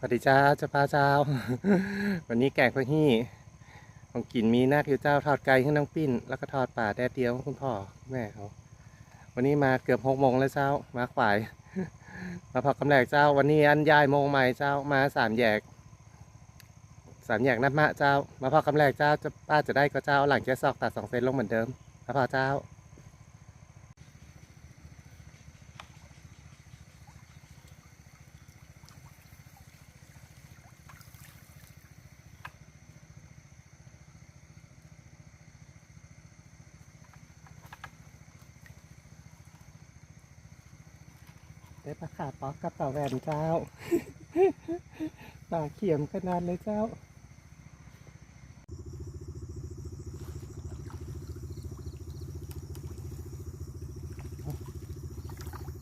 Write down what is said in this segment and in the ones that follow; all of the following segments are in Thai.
สวัสดีจ้าเจ้าป้าเจ้า วันนี้แกงพะฮี่ของกินมีนักอยู่เจ้าทอดไก่ให้นน้องปิ้น แล้วก็ทอดป่าแดดเดียวของคุณพ่อแม่เขาวันนี้มาเกือบหกโมงแล้วเจ้ามาขวาย มาพักกำแหลกเจ้า วันนี้อันยายโมงใหม่เจ้ามาสามแยกสามแยกนัดมะเจ้า มาพักกำแหลกเจ้าจะป้าจะได้ก็เจ้าหลังแกซอกตัดสองเซนลงเหมือนเดิมมาพอเจ้า ได้ปลาขาป๊อกกับปลาแหวนเจ้าปลาเขียมขนาดเลยเจ้า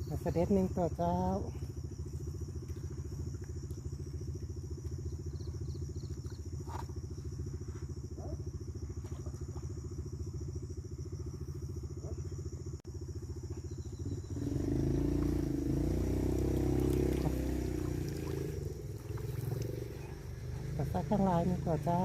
มาเสด็จหนึ่งตัวเจ้า แต่ซักข้างลายนี่ตัวเจ้า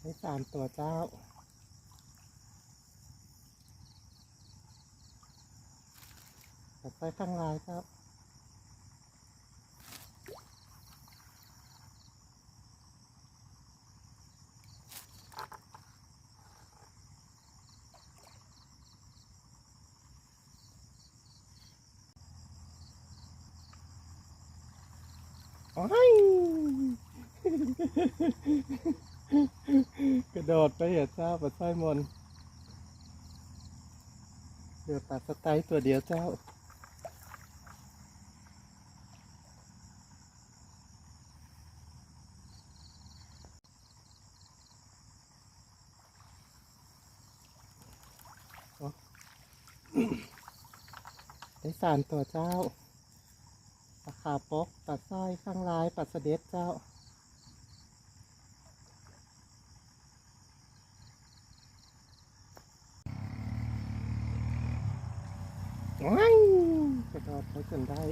ได้สามตัวเจ้าไฟข้างลายครับ โอ้ยกระโดดไปเหตุเจ้าปัดสร้อยมนเดือปัดสไตล์ตัวเดียวเจ้าได้สามตัวเจ้า ปลาขาวปกปลาสร้อยข้างลายปลาสด็จเจ้าว้ายกระโดดไปจนได้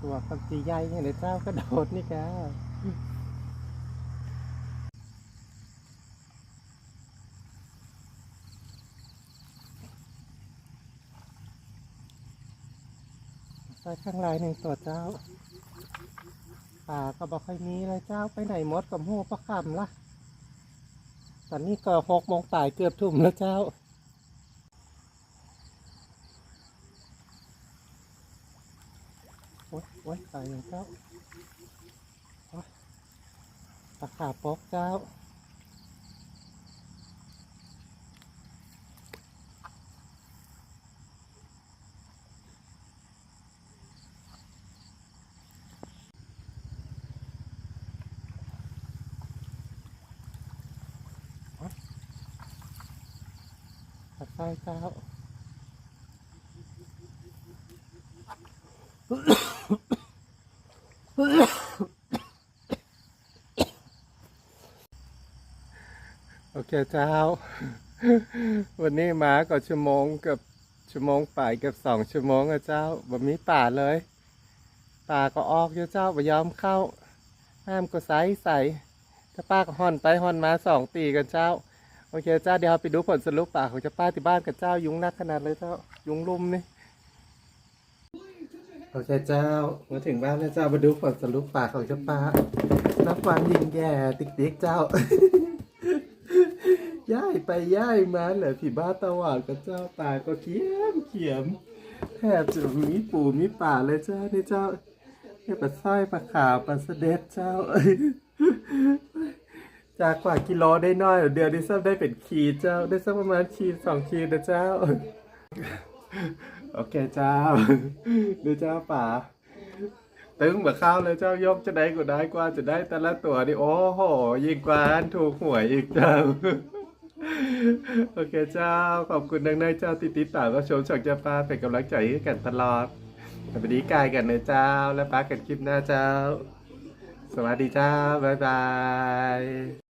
ตัวฟันจีใหญ่เนี่ยเจ้ากระโดดนี่แก ใส่ข้างลายหนึ่งตัวเจ้าป่าก็บอกค่อยมีเลยเจ้าไปไหนหมดกับหูประคำละตอนนี้ก็หกโมงป่ายเกือบทุ่มแล้วเจ้า โอ๊ยโอ๊ยตายอย่างเจ้าตะขาปอกเจ้า ตะไคร้เจ้าโอเคเจ้า วันนี้มาก็ชั่วโมงเกับชั่วโมงป่ายเกับสองชั่วโมงอะเจ้าแบบมีป่าเลย ป่าก็ออกอยู่เจ้าบ่ยอมเข้า ห้ามก็ใส่ใส่ถ้าป้าก็ห่อนไปห่อนมาสองตีกันเจ้า อเคเจ้าเดี๋ยวเราไปดูผลสรุปป่าของเจ้าป้าที่บ้านกับเจ้ายุงนักขนาดเลยเจ้ายุงลุมนี่โอเคเจ้ามาถึงบ้านแล้วเจ้ามาดูผลสรุปป่าของเจ้าป้านับวันยิงแย่ติ๊กๆเจ้าย่ายไปย่ายมาเหลือผีบ้าตะหวานกับเจ้าตาก็เขียมเขียมแทบจะมีปูมีป่าเลยเจ้านี่เจ้าเนี่ยปลาสร้อยปลาขาวปลาเสด็จเจ้า จากกว่ากิโลได้น้อยเดือนนี้ซ้ำได้เป็นขีดเจ้า ได้สักประมาณขีดสองขีดนะเจ้า โอเคเจ้าเดูเจ้าป่าตึงแบบข้าวเลยเจ้ายกจะได้ก็ได้กว่าจะได้แต่ละตัวนี่โอ้โหยิ่งกว่าถูกหวยอีกเจ้าโอเคเจ้า ขอบคุณดังในเจ้าติดติดตามก็ชมช่องเจ้าป้าเป็นกำลังใจให้กันตลอดสวัสดีกายกันนะเจ้า แล้วป้ากันคลิปหน้าเจ้า สวัสดีเจ้า บ๊ายบาย